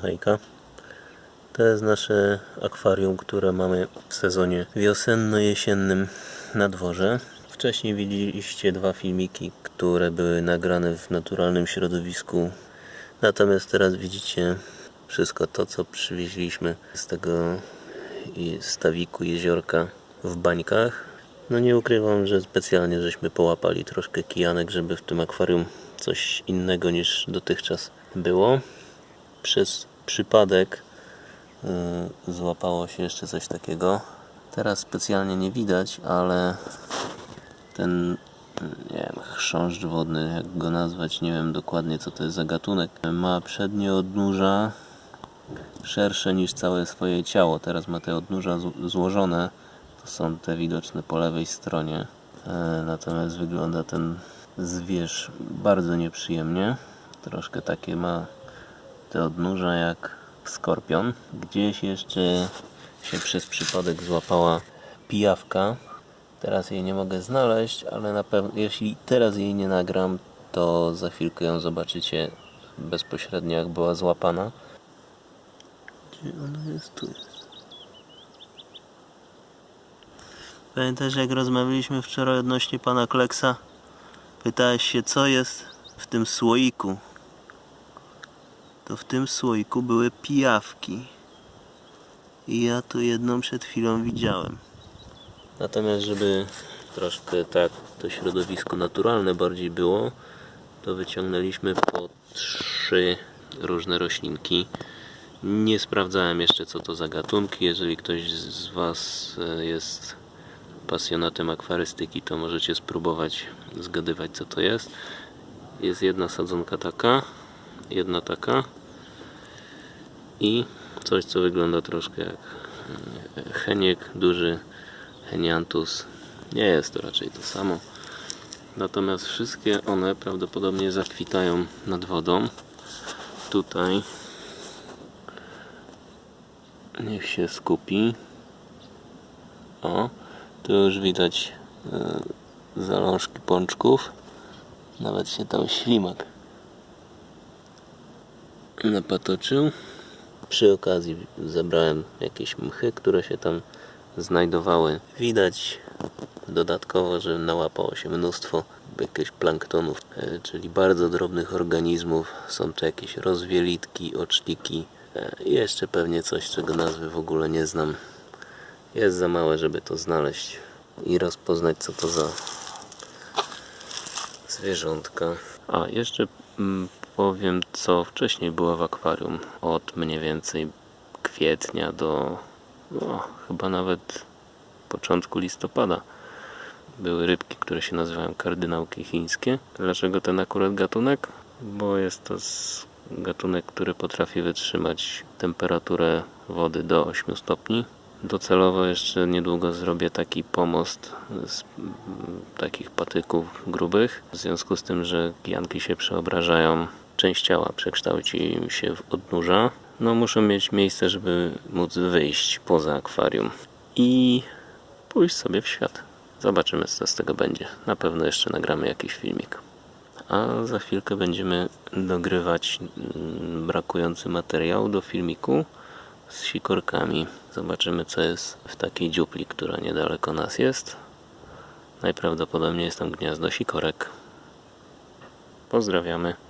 hejka. To jest nasze akwarium, które mamy w sezonie wiosenno-jesiennym na dworze. Wcześniej widzieliście dwa filmiki, które były nagrane w naturalnym środowisku. Natomiast teraz widzicie wszystko to, co przywieźliśmy z tego stawiku jeziorka w bańkach. No nie ukrywam, że specjalnie żeśmy połapali troszkę kijanek, żeby w tym akwarium coś innego niż dotychczas było. Przez przypadek y, złapało się jeszcze coś takiego. Teraz specjalnie nie widać, ale ten nie wiem, chrząszcz wodny, jak go nazwać, nie wiem dokładnie co to jest za gatunek. Ma przednie odnóża szersze niż całe swoje ciało. Teraz ma te odnóża zł- złożone. To są te widoczne po lewej stronie. E, Natomiast wygląda ten zwierz bardzo nieprzyjemnie. Troszkę takie ma te odnóża jak skorpion. Gdzieś jeszcze się przez przypadek złapała pijawka. Teraz jej nie mogę znaleźć, ale na pewno jeśli teraz jej nie nagram, to za chwilkę ją zobaczycie bezpośrednio jak była złapana. Gdzie ona jest? Tu jest. Pamiętasz jak rozmawialiśmy wczoraj odnośnie pana Kleksa? Pytałeś się co jest w tym słoiku. To w tym słoiku były pijawki. I ja tu jedną przed chwilą widziałem. Natomiast żeby troszkę tak to środowisko naturalne bardziej było, to wyciągnęliśmy po trzy różne roślinki. Nie sprawdzałem jeszcze co to za gatunki. Jeżeli ktoś z Was e, jest pasjonatem akwarystyki, to możecie spróbować zgadywać co to jest. Jest jedna sadzonka taka, jedna taka i coś co wygląda troszkę jak e, heniek duży, heniantus. Nie jest to raczej to samo. Natomiast wszystkie one prawdopodobnie zakwitają nad wodą. Tutaj niech się skupi. O, tu już widać e, zalążki pączków. Nawet się tam ślimak napatoczył. Przy okazji zebrałem jakieś mchy, które się tam znajdowały. Widać dodatkowo, że nałapało się mnóstwo jakichś planktonów, e, czyli bardzo drobnych organizmów. Są to jakieś rozwielitki, oczniki e, i jeszcze pewnie coś, czego nazwy w ogóle nie znam. Jest za małe, żeby to znaleźć i rozpoznać, co to za zwierzątka. A, jeszcze mm, powiem, co wcześniej było w akwarium. Od mniej więcej kwietnia do no, chyba nawet początku listopada. Były rybki, które się nazywają kardynałki chińskie. Dlaczego ten akurat gatunek? Bo jest to gatunek, który potrafi wytrzymać temperaturę wody do 8 stopni. Docelowo jeszcze niedługo zrobię taki pomost z takich patyków grubych. W związku z tym, że kijanki się przeobrażają, część ciała przekształci się w odnóża. No muszą mieć miejsce, żeby móc wyjść poza akwarium i pójść sobie w świat. Zobaczymy, co z tego będzie. Na pewno jeszcze nagramy jakiś filmik. A za chwilkę będziemy dogrywać mm, brakujący materiał do filmiku z sikorkami. Zobaczymy, co jest w takiej dziupli, która niedaleko nas jest. Najprawdopodobniej jest tam gniazdo sikorek. Pozdrawiamy.